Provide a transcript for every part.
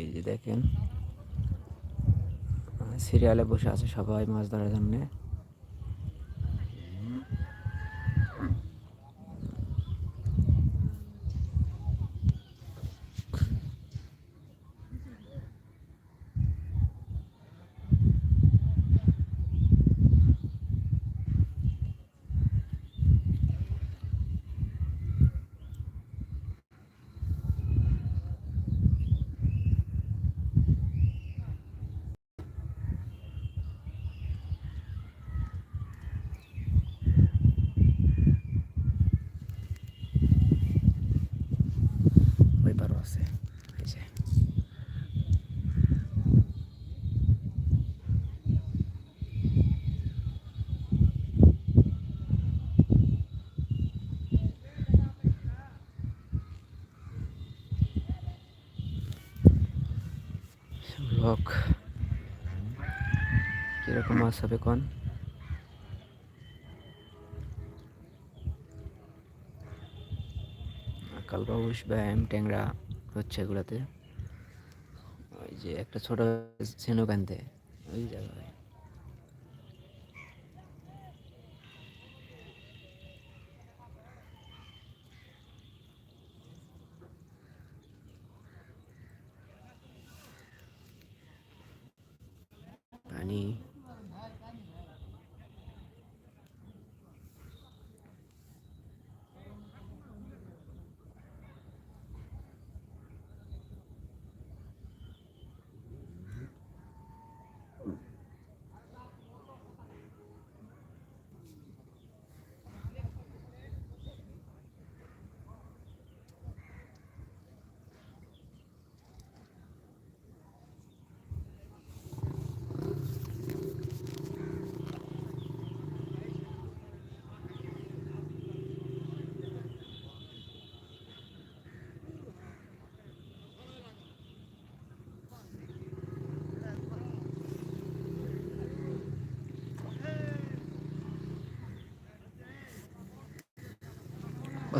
এই যে দেখেন সিরিয়ালে বসে আছে সবাই মাছ ধরার জন্য ওই পারও আছে এই যে ব্লক কীরকম মাছ হবে কালবাবুস কালবাউস এম ট্যাংরা হচ্ছে এগুলাতে। ওই যে একটা ছোট সেনুকান্তে ওই জায়গায় পানি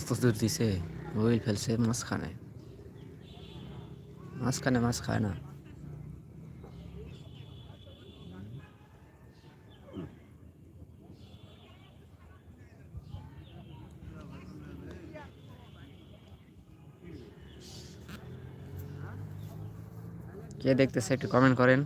কত দূর দিছে। ওইল ফেলছে, মাঝখানে। মাঝখানে মাছ খায় না। কে দেখতেছে একটু কমেন্ট করেন।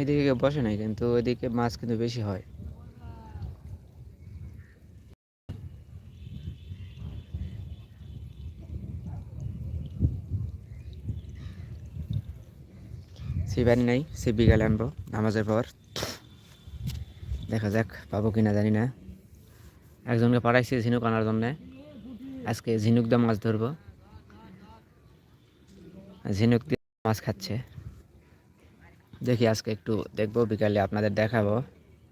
এদিকে বসে নাই, কিন্তু এদিকে মাছ কিন্তু বেশি হয়। সিবানি নাই, সে বিকালে আনব, নামাজের পর। দেখা যাক, পাবো কিনা জানি না। একজনকে পাঠাইছি ঝিনুক আনার জন্যে। আজকে ঝিনুক দিয়ে মাছ ধরবো। ঝিনুক দিয়ে মাছ খাচ্ছে। দেখি আজকে একটু দেখব, বিকালে আপনাদের দেখাবো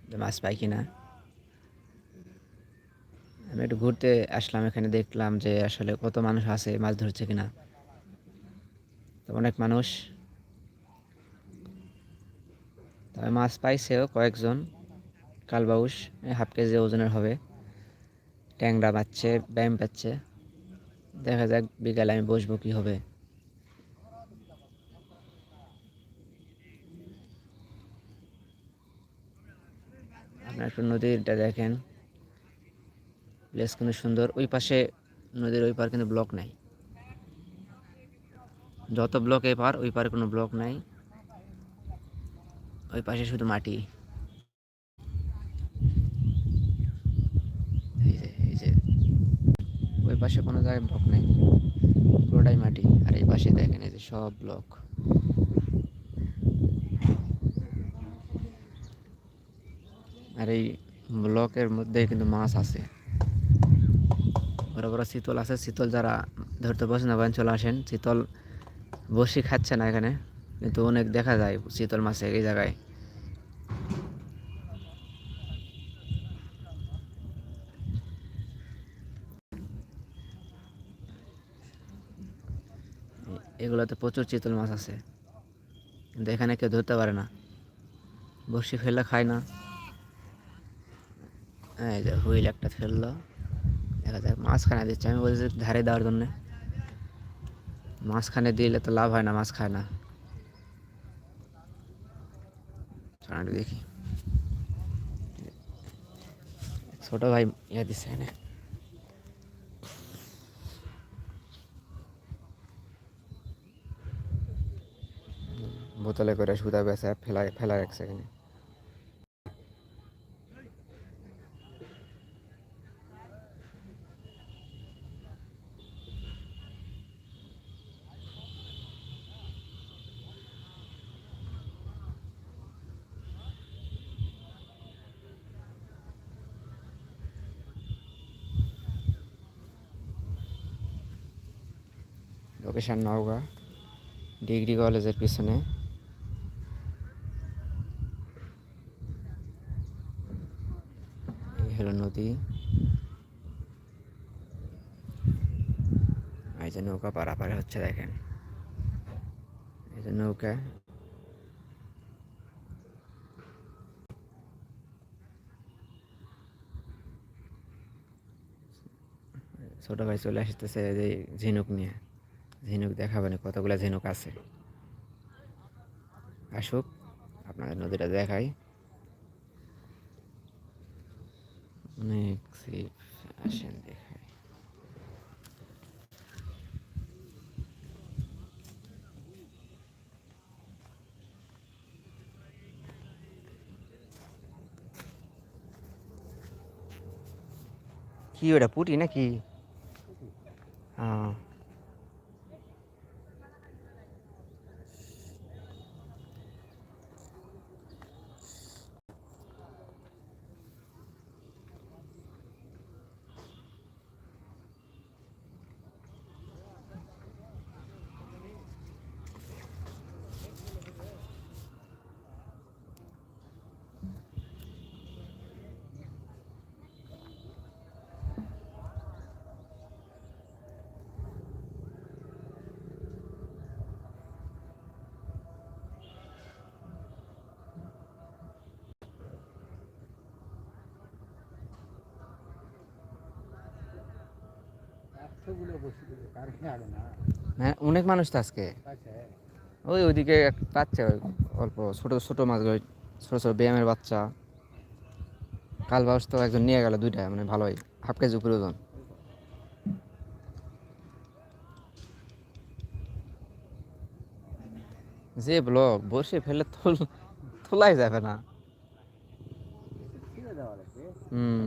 যে মাছ পাই কিনা। আমি একটু ঘুরতে আসলাম, এখানে দেখলাম যে আসলে কত মানুষ আছে, মাছ ধরছে কিনা। তো অনেক মানুষ। তবে মাছ পাইছেও কয়েকজন, কালবাউস হাফ কেজি ওজনের হবে। ট্যাংরা পাচ্ছে ব্যায়াম পাচ্ছে। দেখা যাক বিকালে আমি বসবো কী হবে। একটু নদীটা দেখেন। প্লেস কিন্তু সুন্দর। ওই পাশে নদীর ওই পার কিন্তু ব্লক নাই। যত ব্লক এ পার, ওই পারে কোনো ব্লক নাই। ওই পাশে শুধু মাটি। ওই পাশে কোনো জায়গায় ব্লক নেই। পুরোটাই মাটি। আর এই পাশে দেখেন এই যে সব ব্লক। আর এই ব্লকের মধ্যে কিন্তু মাছ আছে। বড় বড় শীতল আছে, শীতল যারা ধরতে পছন্দ করেন চলে আসেন। শীতল বসি খাচ্ছে না এখানে, কিন্তু অনেক দেখা যায় শীতল মাছে এই জায়গায়। এগুলোতে প্রচুর চিতল মাছ আছে, কিন্তু এখানে কেউ ধরতে পারে না। বসি ফেললে খায় না। এই যে হুইল একটা ফেলল দেখা যাক, মাঝখানে দিচ্ছে। আমি বলছি ধারে দেওয়ার জন্যে। মাঝখানে দিলে তো লাভ হয় না মাছ খায় না দেখি। ছোট ভাই ইয়ে দিচ্ছে এখানে বোতলে করে সুদা বেসে ফেলা ফেলা রাখছে এখানে। লোকেশন নওগাঁ ডিগ্রি কলেজের পিছনে। হলো নদী। এই যে নৌকা পারাপারে হচ্ছে দেখেন। এই যে নৌকা। ছোট ভাই চলে আসতেছে যে ঝিনুক নিয়ে। ঝিনুক দেখাবেন কতগুলো ঝিনুক আছে। আসুক, আপনাদের নদীটা দেখাই। অনেক আসেন দেখাই। কি ওটা, পুটি নাকি? অনেক মানুষ তো আজকে। ওই ওইদিকে পাচ্ছে অল্প ছোট ছোট মাছ ছোট ছোট ব্যায়ামের বাচ্চা। কাল বাউস তো একজন নিয়ে গেল দুইটা মানে ভালোই হাফ কেজি উপরে ওজন। যে ব্লক বসে ফেলে তোলাই যাবে না। হুম।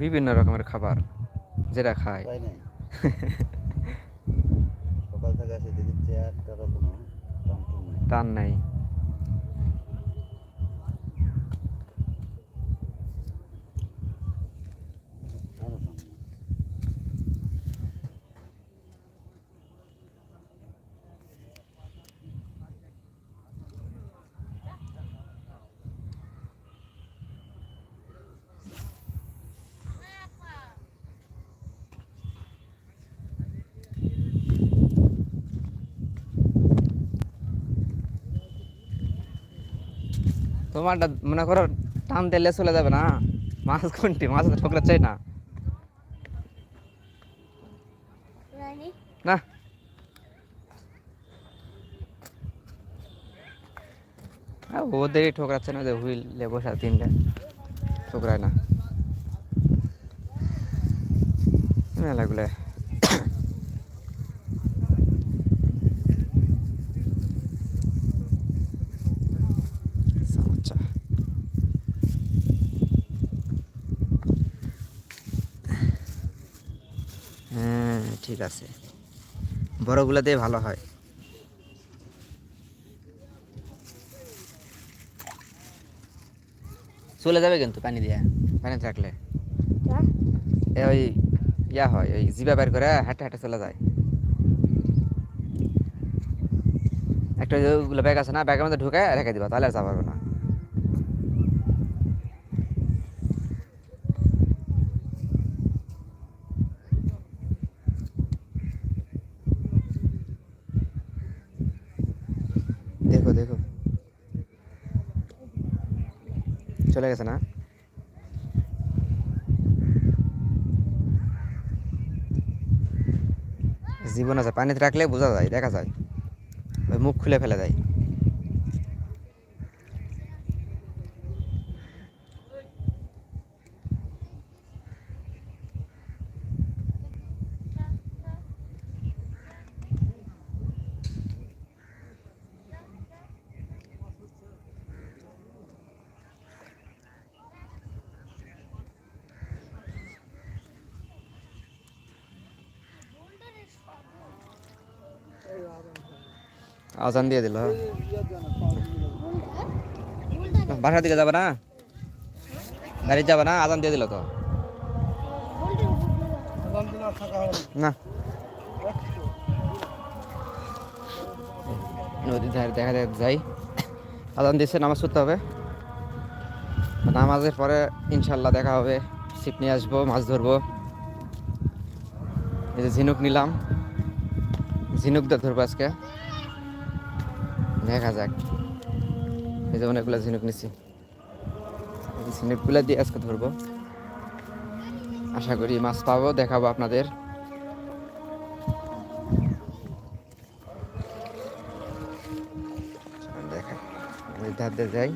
বিভিন্ন রকমের খাবার যেটা খায়। তার নাই সকাল থেকে আসে দেখি চেয়ারটারও কোনো টমটম নেই টান নাই আরও টমটম। তোমারটা মনে করো টান দিলে চলে যাবে না মাছ কোনটি মাছ তো ঠোকরা চাই না না আহ, ওদেরই ঠোকরাচ্ছে না যে হুইলে বসা তিনটে ঠোকরায় না মেলাগুলো সমস্যা হ্যাঁ ঠিক আছে। বড়গুলো দিয়ে ভালো হয়। চলে যাবে কিন্তু পানি দিয়ে। পানি থাকলে। ওই ইয়া হয় ওই জিবা বের করে হাঁটে হাঁটে চলে যায়। একটা ওগুলো ব্যাগ আছে না ব্যাগের মধ্যে ঢুকে রেখে দিবা তাহলে আর যা না দেখো দেখো চলে গেছে না? জীবন আছে, পানিতে রাখলে বোঝা যায়, দেখা যায়। ওই মুখ খুলে ফেলে দেয়। আজান দিয়ে দিল বাসার দিকে যাবে না? গাড়ি যাবে না? আজান দিয়ে দিল তো? না। নদীর ধারে দেখা যায় যাই। আজান দিচ্ছে নামাজ পড়তে হবে। নামাজের পরে ইনশাল্লাহ দেখা হবে। ছিপ নিয়ে আসব, মাছ ধরবো। এই যে ঝিনুক নিলাম। ঝিনুক দিয়ে ধরবো আজকে। দেখা যাক এই যে অনেকগুলো ঝিনুক নিছি এই ঝিনুকগুলো দিয়ে আজকে ধরবো আশা করি মাছ পাবো দেখাবো আপনাদের দেখা যাই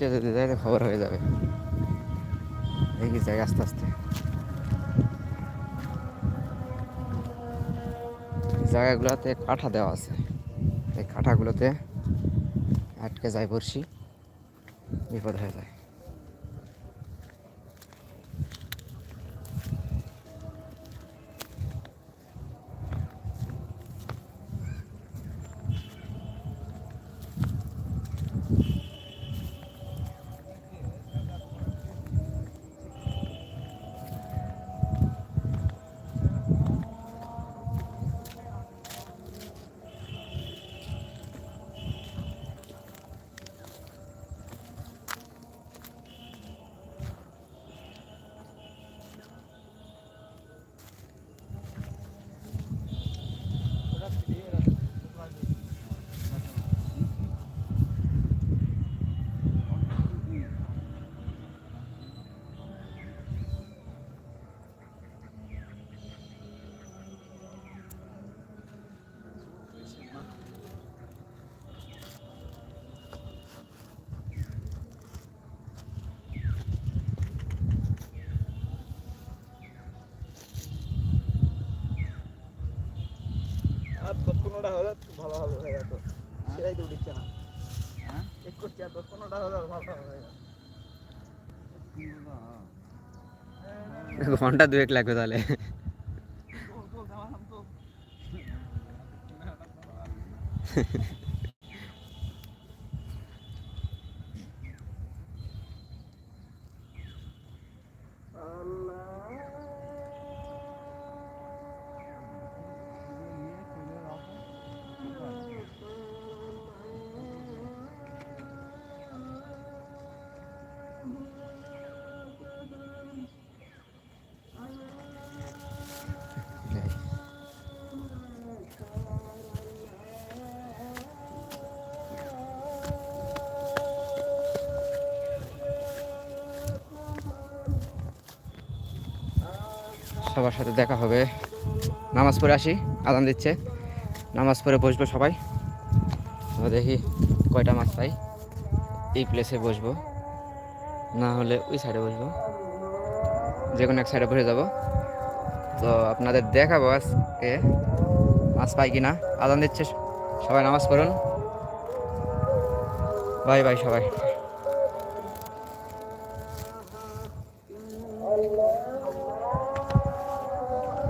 কিস্তি যদি যায় খবর হয়ে যাবে। দেখি যায় আস্তে আস্তে। জায়গাগুলোতে কাঠা দেওয়া আছে। এই কাঁঠাগুলোতে আটকে যায় বর্ষি বিপদ হয়ে যায়। পনেরোটা হলে ভালো হয়ে যেত সেটাই তো উঠছে না। হ্যাঁ? করছি আর দশ পনেরোটা হলে ভালো হয়ে যেত ঘণ্টা দুয়েক লাগবে তাহলে। তো সবার সাথে দেখা হবে। নামাজ পড়ে আসি, আদান দিচ্ছে। নামাজ পড়ে বসবো সবাই। দেখি কয়টা মাছ পাই। এই প্লেসে বসবো। না হলে ওই সাইডে বসবো। যে কোনো এক সাইডে বসে যাব। তো আপনাদের দেখাবো আজকে মাছ পাই কিনা। আদান দিচ্ছে সবাই, নামাজ পড়ুন। বাই বাই সবাই।